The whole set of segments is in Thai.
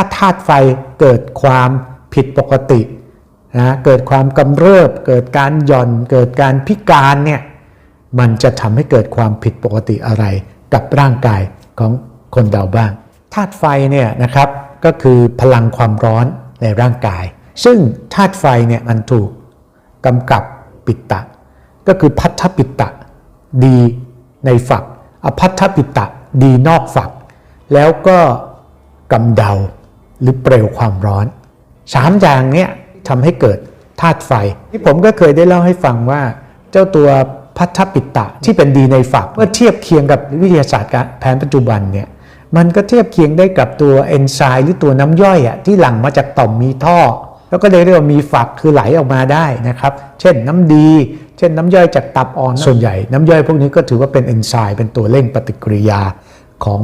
าธาตุไฟเกิดความผิดปกตินะเกิดความกำเริบ เกิดการหย่อน เกิดการพิการเนี่ยมันจะทำให้เกิดความผิดปกติอะไรกับร่างกายของคนเราบ้างธาตุไฟเนี่ยนะครับก็คือพลังความร้อนในร่างกาย ซึ่งธาตุไฟเนี่ยมันถูกกำกับปิตตะก็คือพัทธปิตตะดีในฝัก อพัทธปิตะดีนอกฝัก แล้วก็กำเดา หรือเปลวความร้อนสามอย่างเนี้ยทำให้เกิดธาตุไฟ ที่ผมก็เคยได้เล่าให้ฟังว่า เจ้าตัวพัทธปิตะที่เป็นดีในฝักเมื่อเทียบเคียงกับวิทยาศาสตร์แผนปัจจุบันเนี่ยมันก็เทียบเคียงได้กับตัวเอนไซม์หรือตัวน้ำย่อยอะที่หลั่งมาจากต่อมมีท่อ แล้วก็เลยเรียกว่ามีฝักคือไหลออกมาได้นะครับเช่นน้ำดี เช่นน้ำย่อยจากตับอ่อนส่วนใหญ่ น้ำย่อยพวกนี้ก็ถือว่าเป็นเอนไซม์เป็นตัวเร่งปฏิกิริยาของ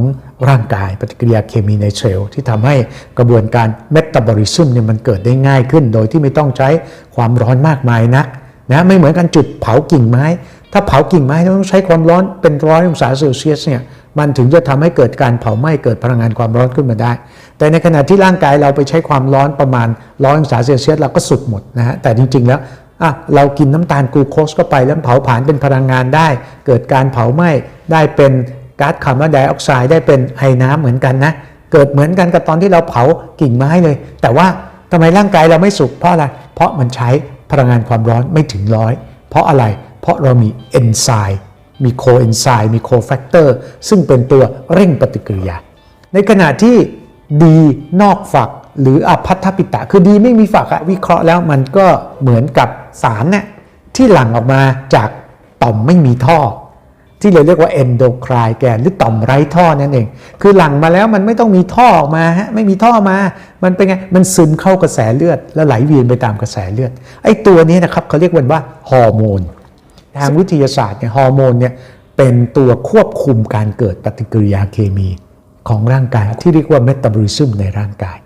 ร่างกายปฏิกิริยาเคมีในเซลล์ที่ทำให้กระบวนการเมตาบอลิซึมเนี่ยมันเกิดได้ง่ายขึ้น โดยที่ไม่ต้องใช้ความร้อนมากมายนักนะไม่เหมือนกันจุดเผากิ่งไม้ ถ้าเผากิ่งไม้ต้องใช้ความร้อนเป็นร้อยองศาเซลเซียสเนี่ยมันถึงจะทำให้เกิดการเผาไหม้เกิดพลังงานความร้อนขึ้นมาได้ แต่ในขณะที่ร่างกายเราไปใช้ความร้อนประมาณร้อยองศาเซลเซียสเราก็สุดหมดนะฮะแต่จริง ๆ แล้วอะเรากินน้ำตาลกลูโคสเข้าไปแล้วเผาผลาญเป็นพลังงานได้ เกิดการเผาไหม้ได้เป็น ก๊าซคาร์บอนไดออกไซด์ได้เป็นไอน้ำเหมือนกันนะ เกิดเหมือนกันกับตอนที่เราเผากิ่งไม้เลย แต่ว่าทำไมร่างกายเราไม่สุกเพราะอะไร เพราะมันใช้พลังงานความร้อนไม่ถึงร้อย เพราะอะไร เพราะเรามีเอนไซม์มีโคเอนไซม์มีโคแฟกเตอร์ซึ่งเป็นตัวเร่งปฏิกิริยา ในขณะที่ดีนอกฝักหรืออภัทธปิตะ คือดีไม่มีฝักอะวิเคราะห์แล้วมันก็เหมือนกับสารเนี่ยที่หลั่งออกมาจากต่อมไม่มีท่อ ที่เราเรียกว่าเอนโดไครแกนหรือต่อมไร้ท่อนั่นเอง คือหลั่งมาแล้วมันไม่ต้องมีท่อออกมาฮะไม่มีท่อมา มันเป็นไง มันซึมเข้ากระแสเลือด แล้วไหลเวียนไปตามกระแสเลือด ไอ้ตัวนี้นะครับเขาเรียกมันว่าฮอร์โมน ทางวิทยาศาสตร์เนี่ยฮอร์โมนเนี่ยเป็นตัวควบคุมการเกิดปฏิกิริยาเคมีของร่างกายที่เรียกว่าเมตาบอลิซึมในร่างกาย